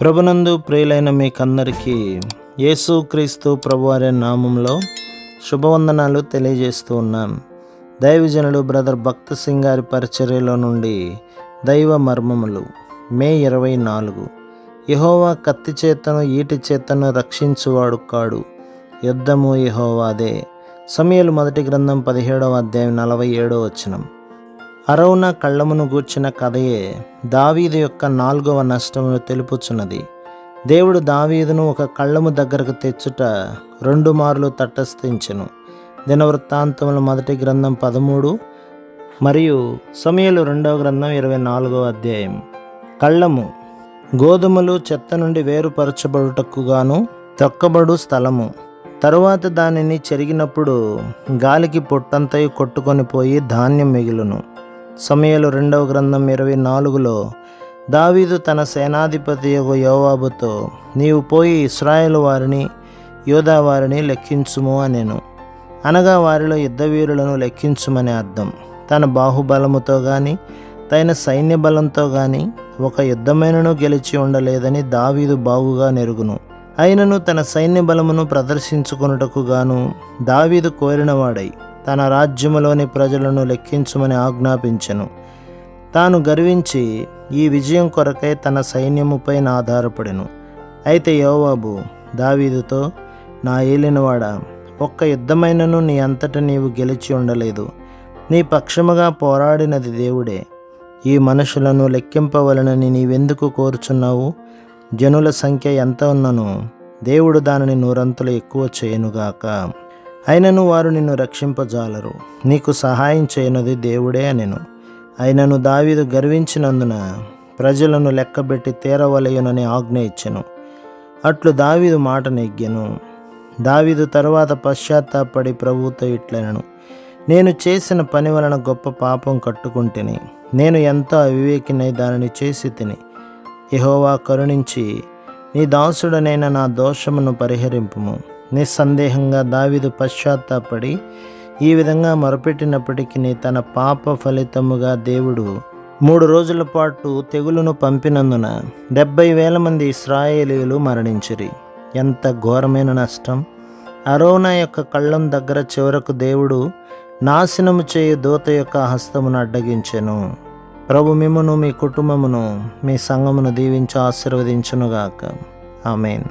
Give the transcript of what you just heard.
ప్రభునందు ప్రియులైన మీకందరికీ యేసుక్రీస్తు ప్రభువారి నామంలో శుభవందనాలు తెలియజేస్తూ ఉన్నాం. దైవజనుడు బ్రదర్ భక్త సింగ్ గారి పరిచర్యలో నుండి దైవ మర్మములు మే ఇరవై నాలుగు. యహోవా కత్తి చేతను ఈటి చేతను రక్షించువాడు కాడు. యుద్ధము యహోవాదే. సమయలు మొదటి గ్రంథం పదిహేడవ అధ్యాయం నలభై ఏడో వచనం. అరవున కళ్ళమును గూర్చిన కథయే దావీదు యొక్క నాలుగవ నష్టమును తెలుపుచున్నది. దేవుడు దావీదును ఒక కళ్ళము దగ్గరకు తెచ్చుట రెండు మార్లు తటస్థించెను. దినవృత్తాంతముల మొదటి గ్రంథం పదమూడు మరియు సమయలు రెండవ గ్రంథం ఇరవై నాలుగవ అధ్యాయం. కళ్ళము గోధుమలు చెత్త నుండి వేరుపరచబడుటకు గాను తొక్కబడు స్థలము. తరువాత దానిని చెరిగినప్పుడు గాలికి పొట్టంతయు కొట్టుకొని పోయి ధాన్యం మిగులును. సమయలు రెండవ గ్రంథం ఇరవై నాలుగులో దావీదు తన సేనాధిపతి యొక్క యోవాబుతో నీవు పోయి ఇస్రాయేల్ వారిని యోధా వారిని లెక్కించుము అనేను. అనగా వారిలో యుద్ధవీరులను లెక్కించుమని అర్థం. తన బాహుబలముతో కానీ తన సైన్య బలంతో కానీ ఒక యుద్ధమైనను గెలిచి ఉండలేదని దావీదు బాగుగా నెరుగును. అయినను తన సైన్య బలమును ప్రదర్శించుకొనుటకు గాను దావీదు కోరినవాడై తన రాజ్యములోని ప్రజలను లెక్కించమని ఆజ్ఞాపించెను. తాను గర్వించి ఈ విజయం కొరకై తన సైన్యముపైన ఆధారపడెను. అయితే యోవాబు దావీదుతో నా ఏలినవాడా ఒక్క యుద్ధమైనను నీ అంతట నీవు గెలిచి ఉండలేదు. నీ పక్షముగా పోరాడినది దేవుడే. ఈ మనుషులను లెక్కింపవలనని నీవెందుకు కోరుచున్నావు? జనుల సంఖ్య ఎంత ఉన్నను దేవుడు దానిని నూరంతులు ఎక్కువ చేయనుగాక. అయినను వారు నిన్ను రక్షింపజాలరు. నీకు సహాయం చేయనది దేవుడే అనెను. అయినను దావీదు గర్వించినందున ప్రజలను లెక్కబెట్టి తీరవలయునని ఆజ్ఞ ఇచ్చెను. అట్లు దావీదు మాట నెగ్గెను. దావీదు తరువాత పశ్చాత్తాపడి ప్రభువుతో ఇట్లనను. నేను చేసిన పని వలన గొప్ప పాపం కట్టుకుంటుని నేను ఎంతో అవివేకినై దానిని చేసి తిని యహోవా కరుణించి నీ దాసుడనైన నా దోషమును పరిహరింపుము. నిస్సందేహంగా దావిదు పశ్చాత్తాపడి ఈ విధంగా మొరపెట్టినప్పటికీ తన పాప ఫలితముగా దేవుడు మూడు రోజుల పాటు తెగులును పంపినందున డెబ్బై వేల మంది ఇస్రాయేలీలు మరణించిరి. ఎంత ఘోరమైన నష్టం. అరోనా యొక్క కళ్ళం దగ్గర చివరకు దేవుడు నాశనము చేయు దూత యొక్క హస్తమును అడ్డగించెను. ప్రభు మిమ్మను మీ కుటుంబమును మీ సంఘమును దీవించి ఆశీర్వదించునుగాక. ఆమెన్.